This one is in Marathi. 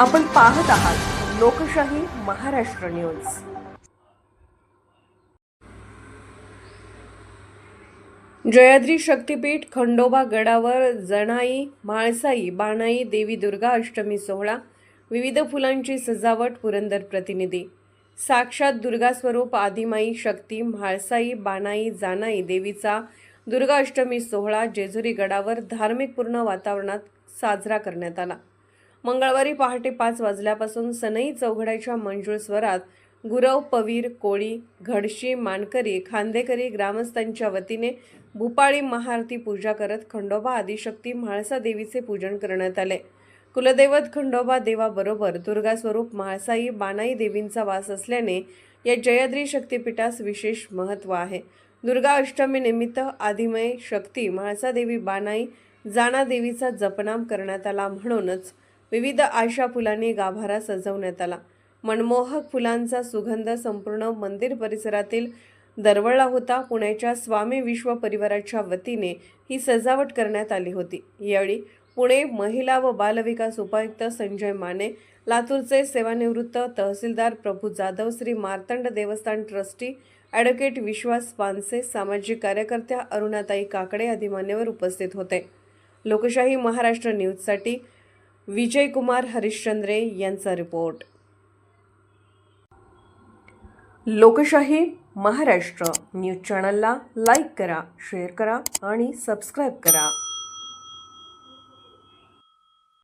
आपण पाहत आहात लोकशाही महाराष्ट्र न्यूज. जयाद्री शक्तीपीठ खंडोबा गडावर जणाई म्हाळसाई बाणाई देवी दुर्गा अष्टमी सोहळा विविध फुलांची सजावट पुरंदर प्रतिनिधी. साक्षात दुर्गा स्वरूप आदिमाई शक्ती म्हाळसाई बाणाई जानाई देवीचा दुर्गा अष्टमी सोहळा जेजुरी गडावर धार्मिक पूर्ण वातावरणात साजरा करण्यात आला. मंगळवारी पहाटे पाच वाजल्यापासून सनई चौघड्याच्या मंजूळ स्वरात गुरव पवीर कोळी घडशी मानकरी खांदेकरी ग्रामस्थांच्या वतीने भूपाळी महाआरती पूजा करत खंडोबा आदिशक्ती म्हाळसा देवीचे पूजन करण्यात आले. कुलदैवत खंडोबा देवाबरोबर दुर्गा स्वरूप म्हाळसाई बानाई देवींचा वास असल्याने या जयद्री शक्तीपीठास विशेष महत्त्व आहे. दुर्गा अष्टमी निमित्त आदिमय शक्ती म्हाळसा देवी बानाई जाणा देवीचा जपनाम करण्यात आला म्हणूनच विविध आशा फुलांनी गाभारा सजवण्यात आला. मनमोहक फुलांचा सुगंध संपूर्ण मंदिर परिसरातील दरवळला होता. पुण्याच्या स्वामी विश्व परिवाराच्या वतीने ही सजावट करण्यात आली होती. यावेळी पुणे महिला व बालविकास उपायुक्त संजय माने लातूरचे सेवानिवृत्त तहसीलदार प्रभू जाधव श्री मार्तंड देवस्थान ट्रस्टी ॲडव्होकेट विश्वास पानसे सामाजिक कार्यकर्त्या अरुणाताई काकडे आदी मान्यवर उपस्थित होते. लोकशाही महाराष्ट्र न्यूजसाठी विजयकुमार हरिश्चंद्रे यांचा रिपोर्ट. लोकशाही महाराष्ट्र न्यूज चॅनलला लाईक करा शेअर करा आणि सबस्क्राईब करा.